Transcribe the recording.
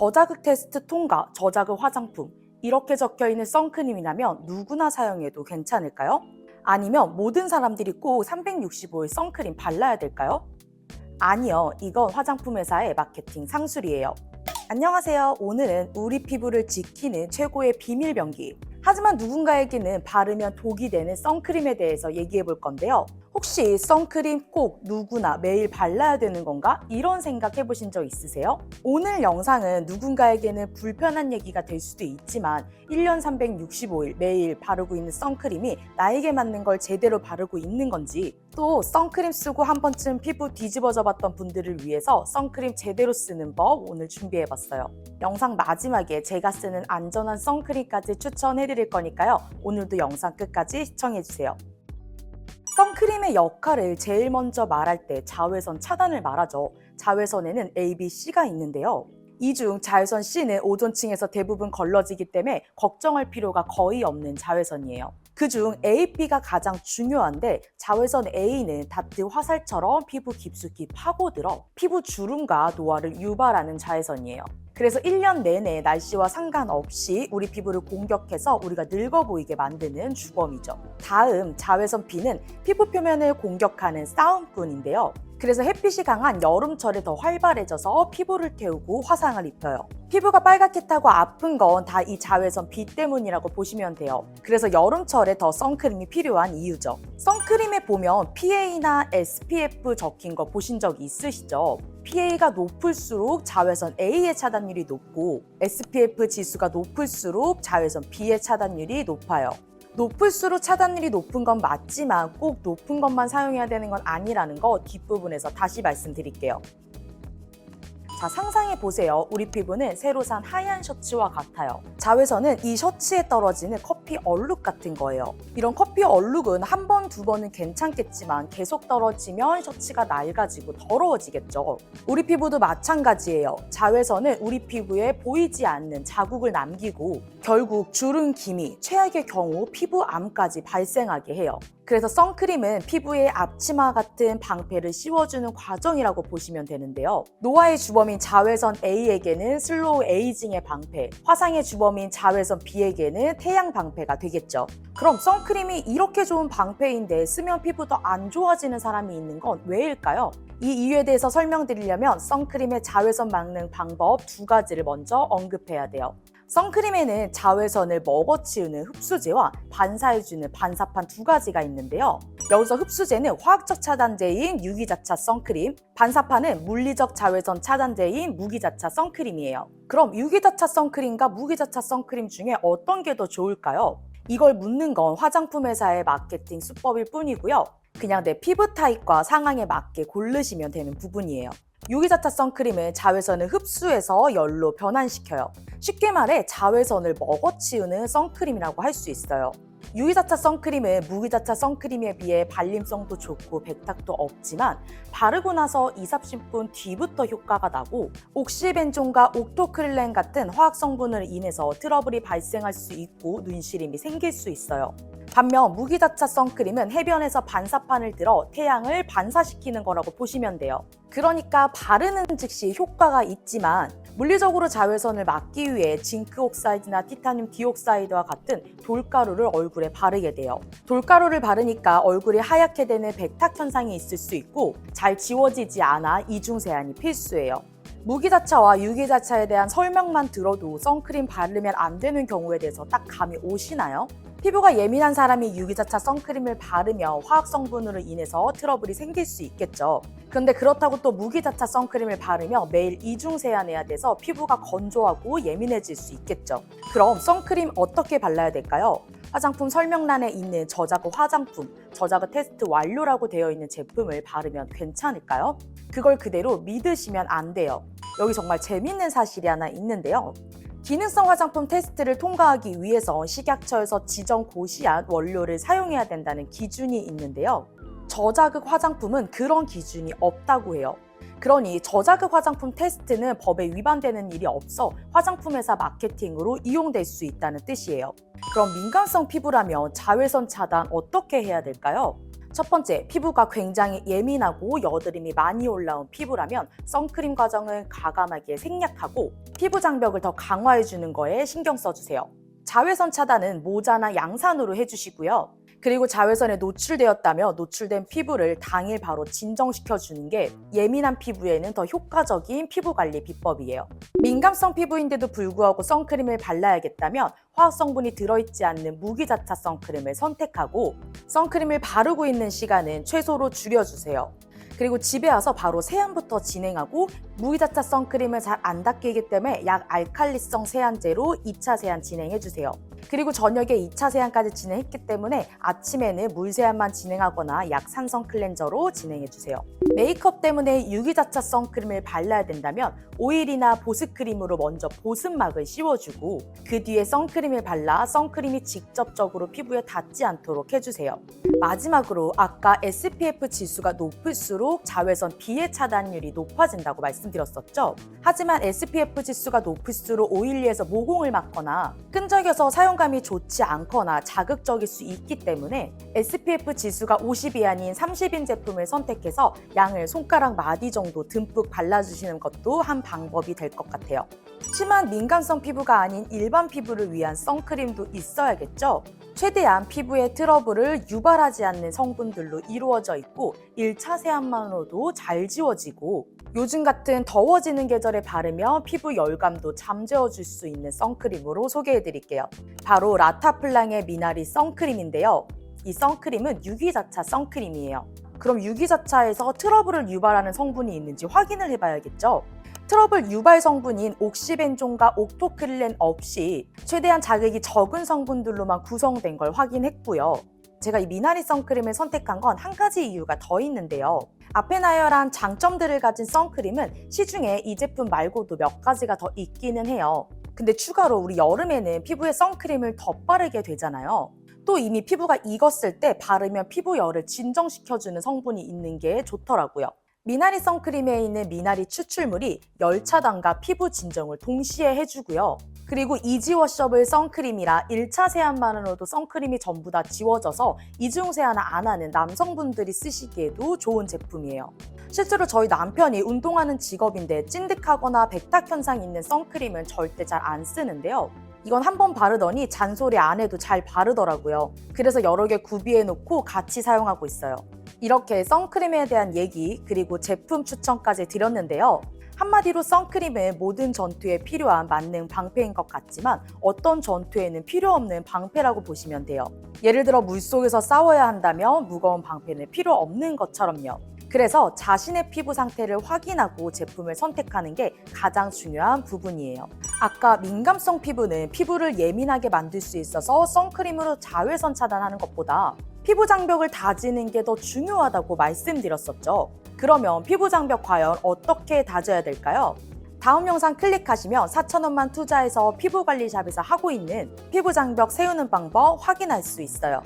저자극 테스트 통과, 저자극 화장품 이렇게 적혀 있는 선크림이라면 누구나 사용해도 괜찮을까요? 아니면 모든 사람들이 꼭 365일 선크림 발라야 될까요? 아니요, 이건 화장품 회사의 마케팅 상술이에요. 안녕하세요. 오늘은 우리 피부를 지키는 최고의 비밀 병기. 하지만 누군가에게는 바르면 독이 되는 선크림에 대해서 얘기해 볼 건데요. 혹시 선크림 꼭 누구나 매일 발라야 되는 건가? 이런 생각 해보신 적 있으세요? 오늘 영상은 누군가에게는 불편한 얘기가 될 수도 있지만 1년 365일 매일 바르고 있는 선크림이 나에게 맞는 걸 제대로 바르고 있는 건지 또 선크림 쓰고 한 번쯤 피부 뒤집어져 봤던 분들을 위해서 선크림 제대로 쓰는 법 오늘 준비해 봤어요. 영상 마지막에 제가 쓰는 안전한 선크림까지 추천해 드릴 거니까요. 오늘도 영상 끝까지 시청해 주세요. 선크림의 역할을 제일 먼저 말할 때 자외선 차단을 말하죠. 자외선에는 A, B, C가 있는데요. 이중 자외선 C는 오존층에서 대부분 걸러지기 때문에 걱정할 필요가 거의 없는 자외선이에요. 그중 A, B가 가장 중요한데 자외선 A는 다트 화살처럼 피부 깊숙이 파고들어 피부 주름과 노화를 유발하는 자외선이에요. 그래서 1년 내내 날씨와 상관없이 우리 피부를 공격해서 우리가 늙어 보이게 만드는 주범이죠. 다음 자외선 B는 피부 표면을 공격하는 싸움꾼인데요. 그래서 햇빛이 강한 여름철에 더 활발해져서 피부를 태우고 화상을 입혀요. 피부가 빨갛게 타고 아픈 건 다 이 자외선 B 때문이라고 보시면 돼요. 그래서 여름철에 더 선크림이 필요한 이유죠. 선크림에 보면 PA나 SPF 적힌 거 보신 적 있으시죠? PA가 높을수록 자외선 A의 차단율이 높고 SPF 지수가 높을수록 자외선 B의 차단율이 높아요. 높을수록 차단율이 높은 건 맞지만 꼭 높은 것만 사용해야 되는 건 아니라는 거 뒷부분에서 다시 말씀드릴게요. 자, 상상해 보세요. 우리 피부는 새로 산 하얀 셔츠와 같아요. 자외선은 이 셔츠에 떨어지는 커피 얼룩 같은 거예요. 이런 커피 얼룩은 한 번, 두 번은 괜찮겠지만 계속 떨어지면 셔츠가 낡아지고 더러워지겠죠. 우리 피부도 마찬가지예요. 자외선은 우리 피부에 보이지 않는 자국을 남기고 결국 주름 기미, 최악의 경우 피부암까지 발생하게 해요. 그래서 선크림은 피부에 앞치마 같은 방패를 씌워주는 과정이라고 보시면 되는데요. 노화의 주범인 자외선 A에게는 슬로우 에이징의 방패, 화상의 주범인 자외선 B에게는 태양 방패가 되겠죠. 그럼 선크림이 이렇게 좋은 방패인데 쓰면 피부도 안 좋아지는 사람이 있는 건 왜일까요? 이 이유에 대해서 설명드리려면 선크림의 자외선 막는 방법 두 가지를 먼저 언급해야 돼요. 선크림에는 자외선을 먹어치우는 흡수제와 반사해주는 반사판 두 가지가 있는데요. 여기서 흡수제는 화학적 차단제인 유기자차 선크림, 반사판은 물리적 자외선 차단제인 무기자차 선크림이에요. 그럼 유기자차 선크림과 무기자차 선크림 중에 어떤 게 더 좋을까요? 이걸 묻는 건 화장품 회사의 마케팅 수법일 뿐이고요. 그냥 내 피부 타입과 상황에 맞게 고르시면 되는 부분이에요. 유기자차 선크림은 자외선을 흡수해서 열로 변환시켜요. 쉽게 말해 자외선을 먹어치우는 선크림이라고 할 수 있어요. 유기자차 선크림은 무기자차 선크림에 비해 발림성도 좋고 백탁도 없지만 바르고 나서 2, 30분 뒤부터 효과가 나고 옥시벤존과 옥토크릴렌 같은 화학 성분을 인해서 트러블이 발생할 수 있고 눈시림이 생길 수 있어요. 반면 무기자차 선크림은 해변에서 반사판을 들어 태양을 반사시키는 거라고 보시면 돼요. 그러니까 바르는 즉시 효과가 있지만 물리적으로 자외선을 막기 위해 징크 옥사이드나 티타늄 디옥사이드와 같은 돌가루를 얼굴에 바르게 돼요. 돌가루를 바르니까 얼굴이 하얗게 되는 백탁 현상이 있을 수 있고 잘 지워지지 않아 이중 세안이 필수예요. 무기자차와 유기자차에 대한 설명만 들어도 선크림 바르면 안 되는 경우에 대해서 딱 감이 오시나요? 피부가 예민한 사람이 유기자차 선크림을 바르며 화학 성분으로 인해서 트러블이 생길 수 있겠죠. 그런데 그렇다고 또 무기자차 선크림을 바르며 매일 이중 세안해야 돼서 피부가 건조하고 예민해질 수 있겠죠. 그럼 선크림 어떻게 발라야 될까요? 화장품 설명란에 있는 저자극 화장품, 저자극 테스트 완료라고 되어 있는 제품을 바르면 괜찮을까요? 그걸 그대로 믿으시면 안 돼요. 여기 정말 재밌는 사실이 하나 있는데요. 기능성 화장품 테스트를 통과하기 위해서 식약처에서 지정 고시한 원료를 사용해야 된다는 기준이 있는데요. 저자극 화장품은 그런 기준이 없다고 해요. 그러니 저자극 화장품 테스트는 법에 위반되는 일이 없어 화장품 회사 마케팅으로 이용될 수 있다는 뜻이에요. 그럼 민감성 피부라면 자외선 차단 어떻게 해야 될까요? 첫 번째, 피부가 굉장히 예민하고 여드름이 많이 올라온 피부라면 선크림 과정을 과감하게 생략하고 피부 장벽을 더 강화해 주는 거에 신경 써주세요. 자외선 차단은 모자나 양산으로 해주시고요. 그리고 자외선에 노출되었다며 노출된 피부를 당일 바로 진정시켜 주는 게 예민한 피부에는 더 효과적인 피부 관리 비법이에요. 민감성 피부인데도 불구하고 선크림을 발라야겠다면 화학 성분이 들어있지 않는 무기자차 선크림을 선택하고 선크림을 바르고 있는 시간은 최소로 줄여주세요. 그리고 집에 와서 바로 세안부터 진행하고 무기자차 선크림을 잘 안 닦이기 때문에 약 알칼리성 세안제로 2차 세안 진행해주세요. 그리고 저녁에 2차 세안까지 진행했기 때문에 아침에는 물 세안만 진행하거나 약 산성 클렌저로 진행해주세요. 메이크업 때문에 유기자차 선크림을 발라야 된다면 오일이나 보습크림으로 먼저 보습막을 씌워주고 그 뒤에 선크림을 발라 선크림이 직접적으로 피부에 닿지 않도록 해주세요. 마지막으로 아까 SPF 지수가 높을수록 자외선 비해 차단율이 높아진다고 말씀드렸었죠. 하지만 SPF 지수가 높을수록 오일리에서 모공을 막거나 끈적여서 사용감이 좋지 않거나 자극적일 수 있기 때문에 SPF 지수가 50이 아닌 30인 제품을 선택해서 양을 손가락 마디 정도 듬뿍 발라주시는 것도 한 방법이 될 것 같아요. 심한 민감성 피부가 아닌 일반 피부를 위한 선크림도 있어야겠죠? 최대한 피부의 트러블을 유발하지 않는 성분들로 이루어져 있고 1차 세안만으로도 잘 지워지고 요즘 같은 더워지는 계절에 바르면 피부 열감도 잠재워줄 수 있는 선크림으로 소개해 드릴게요. 바로 라타플랑의 미나리 선크림인데요. 이 선크림은 유기자차 선크림이에요. 그럼 유기자차에서 트러블을 유발하는 성분이 있는지 확인을 해봐야겠죠? 트러블 유발 성분인 옥시벤존과 옥토크릴렌 없이 최대한 자극이 적은 성분들로만 구성된 걸 확인했고요. 제가 이 미나리 선크림을 선택한 건 한 가지 이유가 더 있는데요. 앞에 나열한 장점들을 가진 선크림은 시중에 이 제품 말고도 몇 가지가 더 있기는 해요. 근데 추가로 우리 여름에는 피부에 선크림을 더 바르게 되잖아요. 또 이미 피부가 익었을 때 바르면 피부 열을 진정시켜주는 성분이 있는 게 좋더라고요. 미나리 선크림에 있는 미나리 추출물이 열 차단과 피부 진정을 동시에 해주고요. 그리고 이지워셔블 선크림이라 1차 세안만으로도 선크림이 전부 다 지워져서 이중 세안을 안 하는 남성분들이 쓰시기에도 좋은 제품이에요. 실제로 저희 남편이 운동하는 직업인데 찐득하거나 백탁 현상 있는 선크림은 절대 잘 안 쓰는데요. 이건 한 번 바르더니 잔소리 안 해도 잘 바르더라고요. 그래서 여러 개 구비해 놓고 같이 사용하고 있어요. 이렇게 선크림에 대한 얘기 그리고 제품 추천까지 드렸는데요. 한마디로 선크림은 모든 전투에 필요한 만능 방패인 것 같지만 어떤 전투에는 필요 없는 방패라고 보시면 돼요. 예를 들어 물속에서 싸워야 한다면 무거운 방패는 필요 없는 것처럼요. 그래서 자신의 피부 상태를 확인하고 제품을 선택하는 게 가장 중요한 부분이에요. 아까 민감성 피부는 피부를 예민하게 만들 수 있어서 선크림으로 자외선 차단하는 것보다 피부 장벽을 다지는 게 더 중요하다고 말씀드렸었죠. 그러면 피부 장벽 과연 어떻게 다져야 될까요? 다음 영상 클릭하시면 4,000원만 투자해서 피부 관리 샵에서 하고 있는 피부 장벽 세우는 방법 확인할 수 있어요.